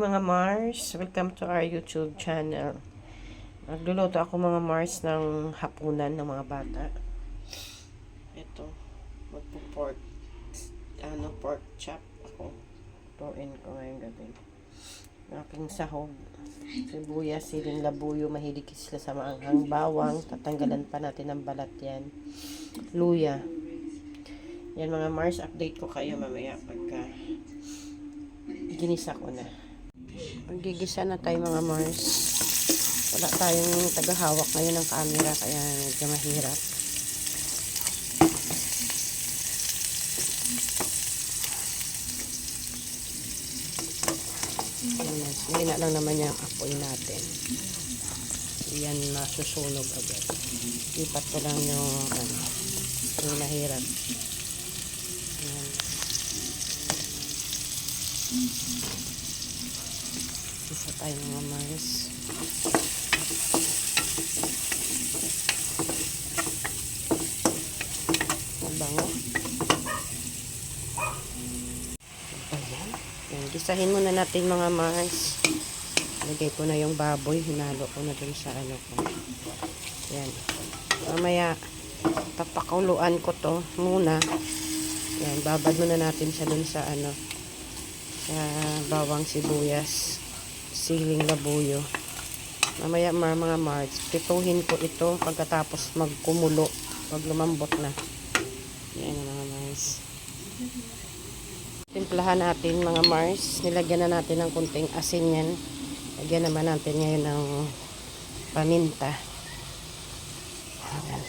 mga Mars, welcome to our YouTube channel. Nagluluto ako mga Mars ng hapunan ng mga bata. Ito, magpo-pork, ano, pork chop ako. Tuin ko ngayong gabi. Aking sahog, sibuyas, siling labuyo, mahilig sila sa maanghang bawang. Tatanggalan pa natin ng balat yan. Luya. Yan mga Mars, update ko kayo mamaya pagka ginisa ko na. Magigisa na tayo mga Mars. Wala tayong tagahawak ngayon ng camera kaya medyo mahirap. Ayan, Hindi na lang naman yung apoy natin. Yan masusunog agad. Ipat ko lang yung ano, yung mahirap. Ayan. Isa tayo mga Mars. Ang bango. Ayan. Ayan. Gisahin muna natin mga Mars. Lagay ko na yung baboy. Hinalo ko na dun sa ano ko. Ayan. Mamaya, papakuluan ko to muna. Ayan. Babad muna natin siya dun sa ano sa bawang sibuyas, siling labuyo. Mamaya mar mga March, pituhin ko ito pagkatapos magkumulo, pag lumambot na. Yan mga Mars. Timplahan natin mga Mars. Nilagyan na natin ng kunting asin yan. Lagyan naman natin ngayon ng paminta. Ayan.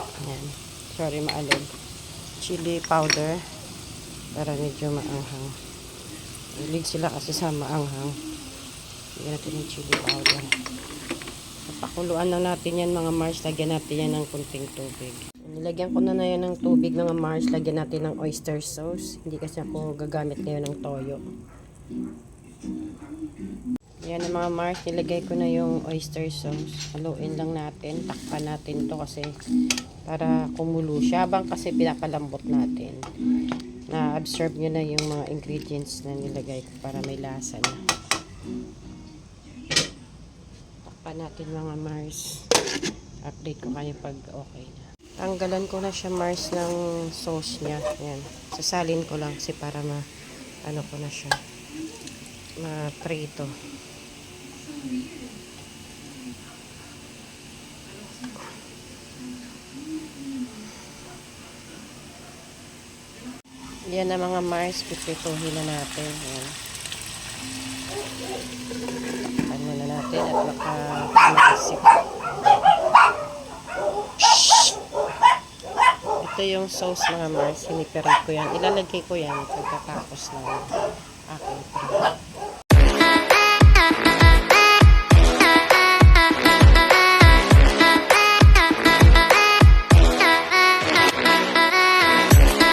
Ayan. Sorry maalog. Chili powder para medyo maanghang. Hilig sila kasi sa maanghang. Lagyan natin ng chili powder. Pakuluan na natin yan mga Mars. Lagyan natin yan ng kunting tubig. Nilagyan ko na na yan ng tubig mga Mars. Lagyan natin ng oyster sauce. Hindi kasi ako gagamit ngayon ng toyo. Yan ang mga Mars. Nilagay ko na yung oyster sauce. Haluin lang natin. Takpan natin to kasi para kumulo siya. Habang kasi pinapalambot natin na-absorb nyo na yung mga ingredients na nilagay ko para may lasa na. Takpan natin mga Mars. Update ko kayo pag okay na. Tanggalan ko na siya Mars ng sauce niya. Yan. Sasalin ko lang kasi para ma ano ko na siya. Ma-prito. Yan na mga Mars, pipituhin na natin. Yan. Takpan muna natin at baka maisip. Ito yung sauce mga Mars, hinipirit ko yan. Ilalagay ko yan pagkatapos ng aking prito.